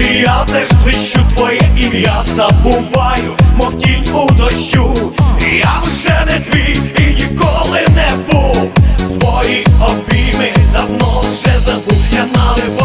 І я теж блищу твоє ім'я забуваю, мов тінь у дощу. Я вже не твій і ніколи не був. Твої обійми давно вже забув. Я наливаю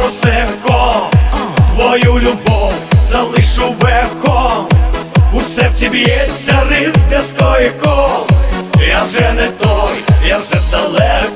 бокал твою любов залишу вехо, у серці б'ється ритм дискойко, я вже не той, я вже далеко.